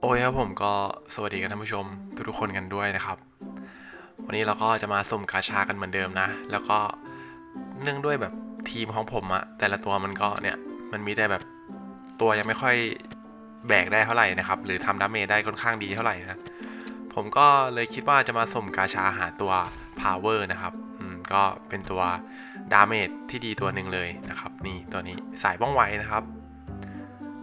โอ้ยครับผมก็สวัสดีกันท่านผู้ชมทุกๆคนกันด้วยนะครับ วันนี้เราก็จะมาสุ่มกาชากันเหมือนเดิมนะ แล้วก็เนื่องด้วยแบบทีมของผมอะแต่ละตัวมันก็เนี่ยมันมีแต่แบบตัวยังไม่ค่อยแบกได้เท่าไหร่นะครับ หรือทำดาเมจได้ค่อนข้างดีเท่าไหร่นะ ผมก็เลยคิดว่าจะมาสุ่มกาชาหาตัว power นะครับอืมก็เป็นตัวดาเมจที่ดีตัวหนึ่งเลยนะครับ นี่ตัวนี้สายว่องไวนะครับ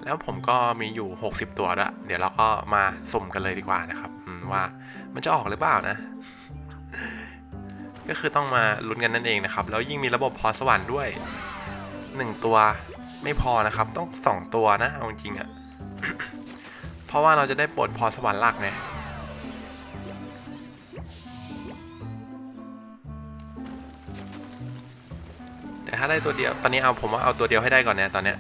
แล้วผมก็มีอยู่ 60 ตัวด้วยเดี๋ยวเราก็มาสุ่มกันเลยดีกว่านะครับอืมว่ามันจะออกหรือเปล่านะ ก็คือต้องมาลุ้นกันนั่นเองนะครับ แล้วยิ่งมีระบบพรสวรรค์ด้วย 1 ตัวไม่พอนะครับ ต้อง 2 ตัวนะเอาจริงๆอะเพราะว่าเราจะได้ปลดพรสวรรค์หลักไงแต่ถ้าได้ตัวเดียว ตอนนี้เอาผมว่าเอาตัวเดียวให้ได้ก่อนเนี่ยตอนเนี้ย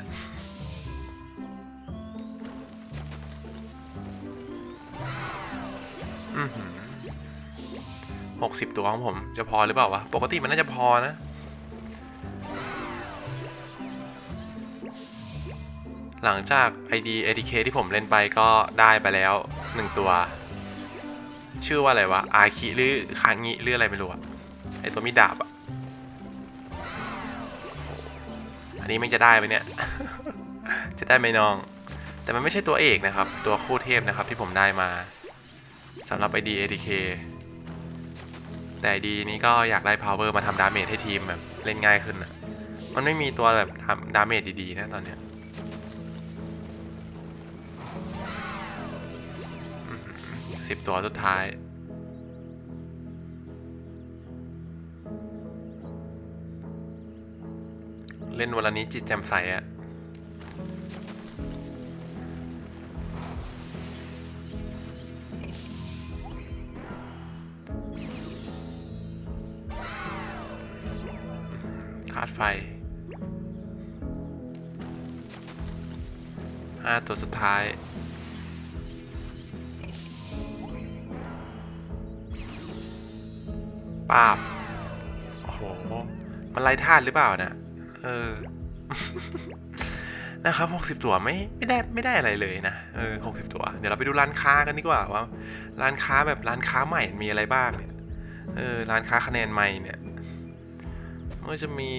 หกสิบตัวของผม จะพอหรือเปล่าวะ ปกติมันน่าจะพอนะ หลังจาก ID ATK ที่ผมเล่นไปก็ได้ไปแล้วหนึ่งตัว ชื่อว่าอะไรวะ อาคิหรือคางิหรืออะไรไม่รู้อะไอตัวมีดาบอะอันนี้มันจะได้ไหมเนี่ย จะได้ไหมน้อง แต่มันไม่ใช่ตัวเอกนะครับ ตัวคู่เทพนะครับที่ผมได้มา สำหรับ ID ATK แต่ดีนี้ก็อยากได้ power มาทำดาเมจให้ทีมแบบเล่นง่ายขึ้นอะมันไม่มีตัวแบบทำดาเมจดีๆนะตอนเนี้ยสิบตัวสุดท้ายเล่นวันนี้จิตแจ่มใสอะ ไฟห้าตัวสุดท้าย ปาบ โอ้โห มันไร้ธาตุหรือเปล่าเนี่ยเออ นะครับหกสิบตัวไม่ไม่ได้ไม่ได้อะไรเลยนะ เออหกสิบตัว เดี๋ยวเราไปดูร้านค้ากันดีกว่าว่า ร้านค้าแบบร้านค้าใหม่มีอะไรบ้างเนี่ย เออ ร้านค้าคะแนนใหม่เนี่ย ก็จะมี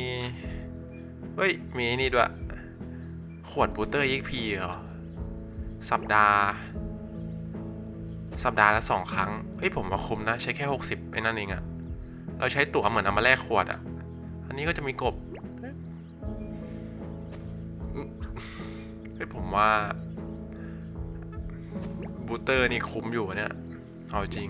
เฮ้ย มีไอ้นี่ด้วย ขวดบูเตอร์ EXP เหรอ สัปดาห์ สัปดาห์ละสองครั้ง เฮ้ย ผมว่าคุ้มนะ ใช้แค่หกสิบไอ้นั่นเองอะเราใช้ตั๋วเหมือนเอามาแลกขวดอะอันนี้ก็จะมีกบเฮ้ย ผมว่าบูเตอร์นี่คุ้มอยู่เนี่ย เอาจริง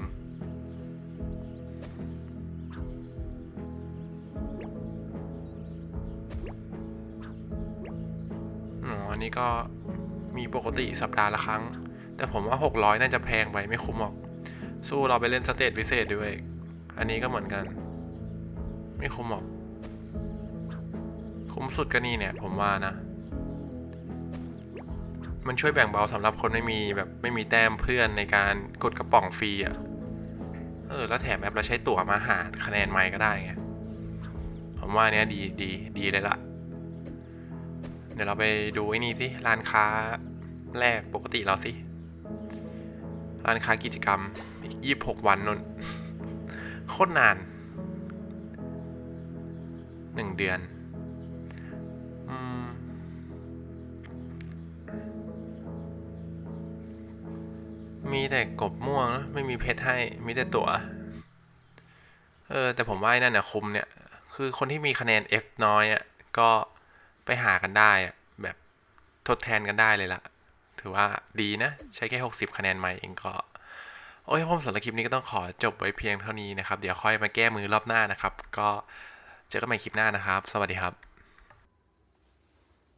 นนี้ก็มีปกติสัปดาห์ละครั้ง แต่ผมว่า 600 น่าจะแพงไปไม่คุ้มหรอก สู้เราไปเล่นสเตจพิเศษด้วยอันนี้ก็เหมือนกัน ไม่คุ้มหรอก คุ้มสุดก็นี่เนี่ย ผมว่านะ มันช่วยแบ่งเบาสำหรับคนไม่มีแบบไม่มีแต้มเพื่อนในการกดกระป๋องฟรีอะเออแล้วแถมแบบเราใช้ตั๋วมาหาคะแนนใหม่ก็ได้ไงผมว่าเนี้ยดีดีดีเลยละเดี๋ยวเราไปดูไอ้นี่สิร้านค้าแรกปกติเราสิร้านค้ากิจกรรมอีกยี่สิบหกวันนนโคตรนานหนึ่งเดือนมีแต่กบม่วงนะไม่มีเพชรให้ มีแต่ตั๋ว เออ แต่ผมว่าไอ้นั่นน่ะคุมเนี่ย คือคนที่มีคะแนน F น้อยอะ ก็ ไปหากันได้แบบทดแทนกันได้เลยล่ะถือว่าดีนะ ใช้แค่ 60 คะแนนใหม่เองก็ โอ้ยผมสำหรับคลิปนี้ก็ต้องขอจบไว้เพียงเท่านี้นะครับ เดี๋ยวค่อยมาแก้มือรอบหน้านะครับ ก็เจอกันใหม่คลิปหน้านะครับ สวัสดีครับ